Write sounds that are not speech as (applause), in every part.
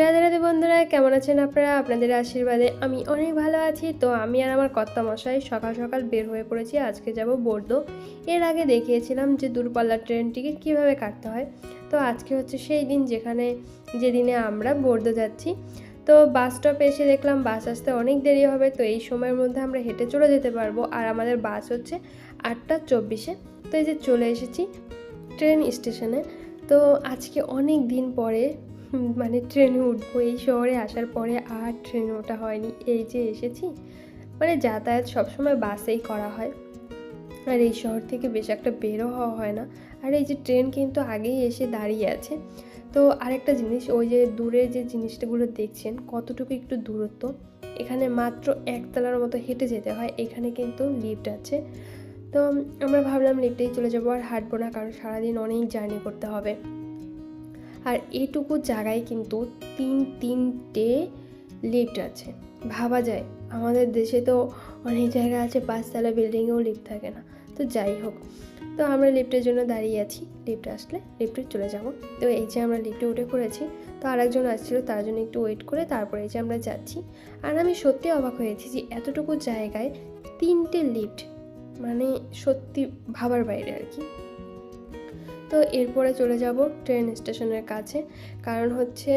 রাধে রাধে বন্ধুরা, কেমন আছেন আপনারা? আপনাদের আশীর্বাদে আমি অনেক ভালো আছি। তো আমি আর আমার কর্তা মশাই সকাল সকাল বের হয়ে পড়েছি। আজকে যাব বর্দো এর আগে দেখিয়েছিলাম যে দূরপাল্লার ট্রেন টিকিট কীভাবে কাটতে হয়। তো আজকে হচ্ছে সেই দিন যেখানে যেদিনে আমরা বর্দো যাচ্ছি। তো বাস স্টপে এসে দেখলাম বাস আসতে অনেক দেরি হবে। তো এই সময়ের মধ্যে আমরা হেঁটে চলে যেতে পারব। আর আমাদের বাস হচ্ছে আটটা চব্বিশে। তো এই যে চলে এসেছি ট্রেন স্টেশনে। তো আজকে অনেক দিন পরে (laughs) মানে ট্রেনে উঠবো। এই শহরে আসার পরে আর ট্রেনে ওঠা হয়নি। এই যে এসেছি মানে যাতায়াত সবসময় বাসেই করা হয়। আর এই শহর থেকে বেশ একটা বেরো হওয়া হয় না। আর এই যে ট্রেন কিন্তু আগেই এসে দাঁড়িয়ে আছে। তো আরেকটা জিনিস, ওই যে দূরে যে জিনিসটাগুলো দেখছেন, কতটুকু একটু দূরত্ব, এখানে মাত্র একতলার মতো হেঁটে যেতে হয়। এখানে কিন্তু লিফট আছে। তো আমরা ভাবলাম লিফটেই চলে যাব আর হাঁটবো না, কারণ সারাদিন অনেক জার্নি করতে হবে। আর এটুকু জায়গায় কিন্তু তিন তিনটে লিফট আছে। ভাবা যায়, আমাদের দেশে তো অনেক জায়গা আছে, পাঁচতলা বিল্ডিংয়েও লিফট থাকে না। তো যাই হোক, তো আমরা লিফটের জন্য দাঁড়িয়ে আছি। লিফট আসলে লিফটে চলে যাব। তো এই যে আমরা লিফটে উঠে পড়েছি, তো আরেকজন আসছিল, তার জন্য একটু ওয়েট করে তারপরে এই যে আমরা যাচ্ছি। আর আমি সত্যি অবাক হয়েছি যে এতটুকু জায়গায় তিনটে লিফট মানে সত্যি ভাবার বাইরে আর কি। তো এরপরে চলে যাব ট্রেন স্টেশনের কাছে। কারণ হচ্ছে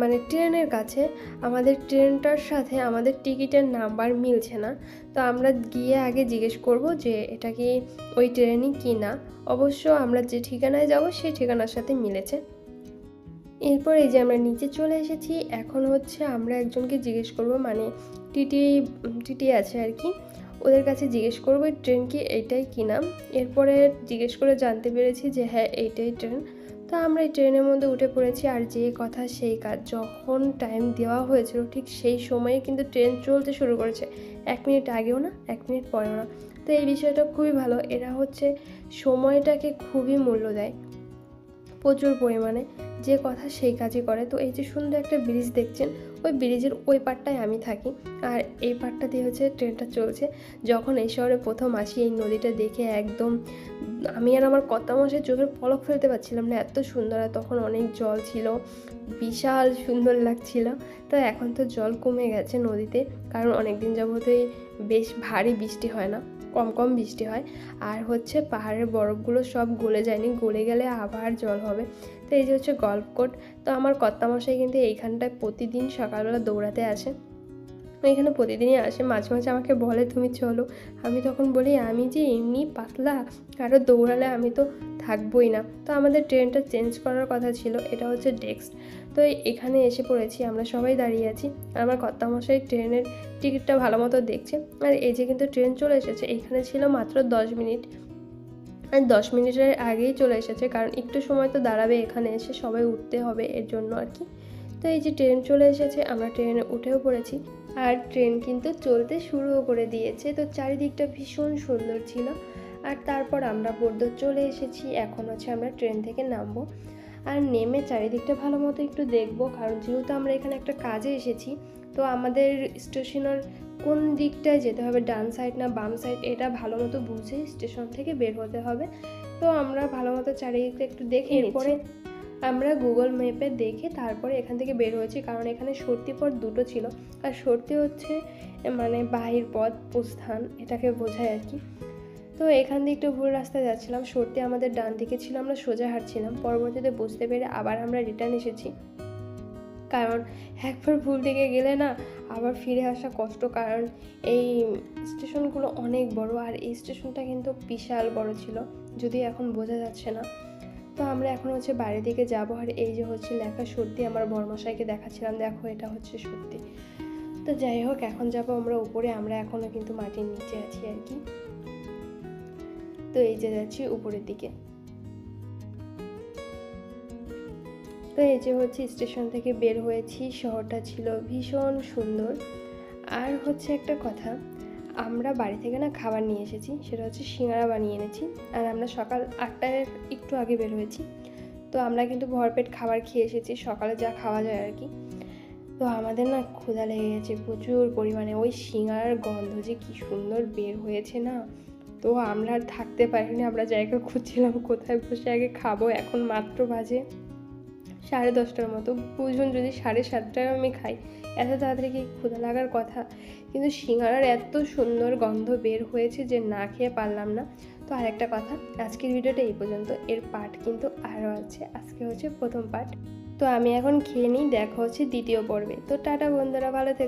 মানে ট্রেনের কাছে আমাদের ট্রেনটার সাথে আমাদের টিকিটের নাম্বার মিলছে না। তো আমরা গিয়ে আগে জিজ্ঞেস করব যে এটা কি ওই ট্রেনই কি না? অবশ্য আমরা যে ঠিকানায় যাব সেই ঠিকানার সাথে মিলেছে। এরপর এই যে আমরা নিচে চলে এসেছি, এখন হচ্ছে আমরা একজনকে জিজ্ঞেস করব মানে টিটি টিটি আছে আর কি। ওদের কাছে জিজ্ঞেস করব ট্রেন কি এইটাই কি নাম? এরপরে জিজ্ঞেস করে জানতে পেরেছি যে হ্যাঁ এইটাই ট্রেন। তো আমরা এই ট্রেনের মধ্যে উঠে পড়েছি আর যে কথা সেই কাজ। যখন টাইম দেওয়া হয়েছিল ঠিক সেই সময়ে কিন্তু ট্রেন চলতে শুরু করেছে। এক মিনিট আগেও না, এক মিনিট পরেও না। তো এই বিষয়টা খুবই ভালো। এরা হচ্ছে সময়টাকে খুবই মূল্য দেয়। প্রচুর পরিমাণে যে কথা সেই কাজই করে। তো এই যে সুন্দর একটা ব্রিজ দেখছেন, ওই ব্রিজের ওই পারটায় আমি থাকি। আর এই পারটা দিয়ে হচ্ছে ট্রেনটা চলছে। যখন এই শহরে প্রথম আসি, এই নদীটা দেখে একদম আমি আর আমার কত মাসের চোখের পলক ফেলতে পারছিলাম না, এত সুন্দর। আর তখন অনেক জল ছিল, বিশাল সুন্দর লাগছিল। তো এখন তো জল কমে গেছে নদীতে, কারণ অনেক দিন যাবতই বেশ ভারী বৃষ্টি হয় না। কম কম বৃষ্টি হয়। আর হচ্ছে পাহাড়ের বরফগুলো সব গলে যায়নি, গলে গেলে আবার জল হবে। তো এই যে হচ্ছে গল্ফ কোর্ট তো আমার কর্তামশাই কিন্তু এইখানটায় প্রতিদিন সকালবেলা দৌড়াতে আসে। এখানে প্রতিদিনই আসে, মাঝে মাঝে আমাকে বলে, তুমি চলো। আমি তখন বলি, আমি যে এমনি পাতলা আরও দৌড়ালে আমি তো থাকবোই না। তো আমাদের ট্রেনটা চেঞ্জ করার কথা ছিল, এটা হচ্ছে ডেস্ক। তো এখানে এসে পড়েছি, আমরা সবাই দাঁড়িয়ে আছি। আমার কর্তামশাই ট্রেনের টিকিটটা ভালো মতো দেখছে। আর এই যে কিন্তু ট্রেন চলে এসেছে, এখানে ছিল মাত্র দশ মিনিট। আর দশ মিনিটের আগেই চলে এসেছে, কারণ একটু সময় তো দাঁড়াবে এখানে এসে, সবাই উঠতে হবে এর জন্য আর কি। তো এই যে ট্রেন চলে এসেছে, আমরা ট্রেনে উঠেও পড়েছি। আর ট্রেন কিন্তু চলতে শুরুও করে দিয়েছে। তো চারিদিকটা ভীষণ সুন্দর ছিল। আর তারপর আমরা বর্ধ চলে এসেছি। এখন হচ্ছে আমরা ট্রেন থেকে নামবো। আর নেমে চারিদিকটা ভালো মতো একটু দেখব। কারণ যেহেতু আমরা এখানে একটা কাজে এসেছি তো আমাদের স্টেশনের কোন দিকটায় যেতে হবে ডান সাইড না বাম সাইড এটা ভালো মতো বুঝে স্টেশন থেকে বের হতে হবে। তো আমরা ভালো মতো চারিদিকটা একটু দেখে এরপরে আমরা গুগল ম্যাপে দেখে তারপরে এখান থেকে বের হয়েছি, কারণ এখানে সর্তি পথ দুটো ছিল। আর সর্তি হচ্ছে মানে বাহির পথ প্রস্থান এটাকে বোঝায় আর কি। তো এখান দিয়ে একটু ভুল রাস্তায় যাচ্ছিলাম সর্তি আমাদের ডান দিকে ছিল, আমরা সোজা হাঁটছিলাম। পরবর্তীতে বুঝতে পেরে আবার আমরা রিটার্ন এসেছি। কারণ একবার ভুল দিকে গেলে না, আবার ফিরে আসা কষ্ট, কারণ এই স্টেশনগুলো অনেক বড়। আর এই স্টেশনটা কিন্তু বিশাল বড় ছিল যদি এখন বোঝা যাচ্ছে না। তো আমরা এখন হচ্ছে বাড়ির দিকে যাব। আর এই যে হচ্ছে লেখা সত্যি, আমার বর্মশাইকে দেখাচ্ছিলাম। দেখো, এটা হচ্ছে সত্যি। তো যাই হোক, এখন যাব আমরা উপরে। আমরা এখনও কিন্তু মাটির নিচে আছি আর কি। তো এই যে যাচ্ছি উপরের দিকে। তো এই যে হচ্ছে স্টেশন থেকে বের হয়েছি। শহরটা ছিল ভীষণ সুন্দর। আর হচ্ছে একটা কথা আমরা বাড়ি থেকে না খাবার নিয়ে এসেছি, সেটা হচ্ছে সিঙ্গারা বানিয়ে এনেছি। আর আমরা সকাল আটটায় একটু আগে বের হয়েছি। তো আমরা কিন্তু ভরপেট খাবার খেয়ে এসেছি, সকালে যা খাওয়া যায় আর কি। তো আমাদের না ক্ষুধা লেগে গেছে প্রচুর পরিমাণে। ওই সিঙ্গারার গন্ধ যে কি সুন্দর বের হয়েছে না। তো আমরা আর থাকতে পারিনি, আমরা জায়গা খুঁজছিলাম কোথায় বসে আগে খাব, এখন মাত্র বাজে সাড়ে দশটার মতো। বুঝুন যদি সাড়ে সাতটায় আমি খাই, এত তাড়াতাড়ি কি ক্ষুধা লাগার কথা? কিন্তু সিঙ্গারার এত সুন্দর গন্ধ বের হয়েছে যে না খেয়ে পারলাম না। তো আরেকটা কথা, আজকের ভিডিওটা এই পর্যন্ত। এর পার্ট কিন্তু আরও আছে। আজকে হচ্ছে প্রথম পার্ট। তো আমি এখন খেয়ে নিই, দেখা হচ্ছে দ্বিতীয় পর্বে। তো টাটা বন্ধুরা, ভালো থেকো।